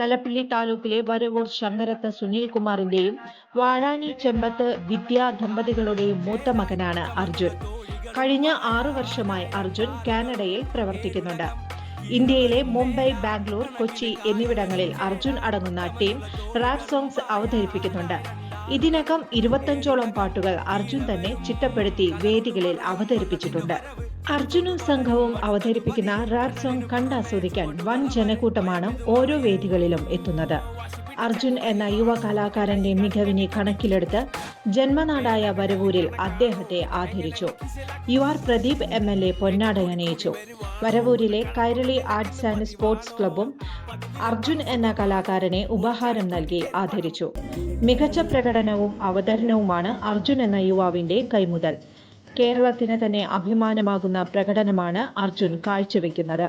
തലപ്പിള്ളി താലൂക്കിലെ വരവൂർ ശങ്കരത്ത് സുനിൽകുമാറിന്റെയും വാഴാനി ചെമ്പത്ത് വിദ്യാ ദമ്പതികളുടെയും മൂത്ത മകനാണ് അർജുൻ. കഴിഞ്ഞ ആറു വർഷമായി അർജുൻ കാനഡയിൽ പ്രവർത്തിക്കുന്നുണ്ട്. ഇന്ത്യയിലെ മുംബൈ ബാംഗ്ലൂർ കൊച്ചി എന്നിവിടങ്ങളിൽ അർജുൻ അടങ്ങുന്ന ടീം റാപ്പ് സോങ്സ് അവതരിപ്പിക്കുന്നുണ്ട്. ഇതിനകം ഇരുപത്തഞ്ചോളം പാട്ടുകൾ അർജുൻ തന്നെ ചിട്ടപ്പെടുത്തി വേദികളിൽ അവതരിപ്പിച്ചിട്ടുണ്ട്. അർജുനും സംഘവും അവതരിപ്പിക്കുന്ന റാപ്പ് സോങ് കണ്ടാസ്വദിക്കാൻ വൻ ജനക്കൂട്ടമാണ് ഓരോ വേദികളിലും എത്തുന്നത്. അർജുൻ എന്ന യുവ കലാകാരന്റെ മികവിനെ കണക്കിലെടുത്ത് ജന്മനാടായ വരവൂരിൽ അദ്ദേഹത്തെ ആദരിച്ചു. U R Pradeep M L A പൊന്നാടയണയിച്ചു വരവൂരിലെ കൈരളി ആർട്സ് ആൻഡ് സ്പോർട്സ് ക്ലബും അർജുൻ എന്ന കലാകാരനെ ഉപഹാരം നൽകി ആദരിച്ചു. മികച്ച പ്രകടനവും അവതരണവുമാണ് അർജുൻ എന്ന യുവാവിന്റെ കൈമുതൽ. കേരളത്തിന് തന്നെ അഭിമാനമാകുന്ന പ്രകടനമാണ് Arjun കാഴ്ചവെക്കുന്നത്.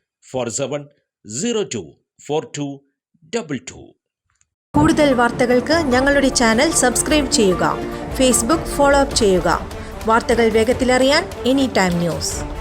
four seven zero two four two double two. കൂടുതൽ വാർത്തകൾക്ക് ഞങ്ങളുടെ ചാനൽ സബ്സ്ക്രൈബ് ചെയ്യുക. ഫേസ്ബുക്ക് ഫോളോ അപ്പ് ചെയ്യുക. വാർത്തകൾ വേഗത്തിലറിയാൻ എനി ടൈം ന്യൂസ്.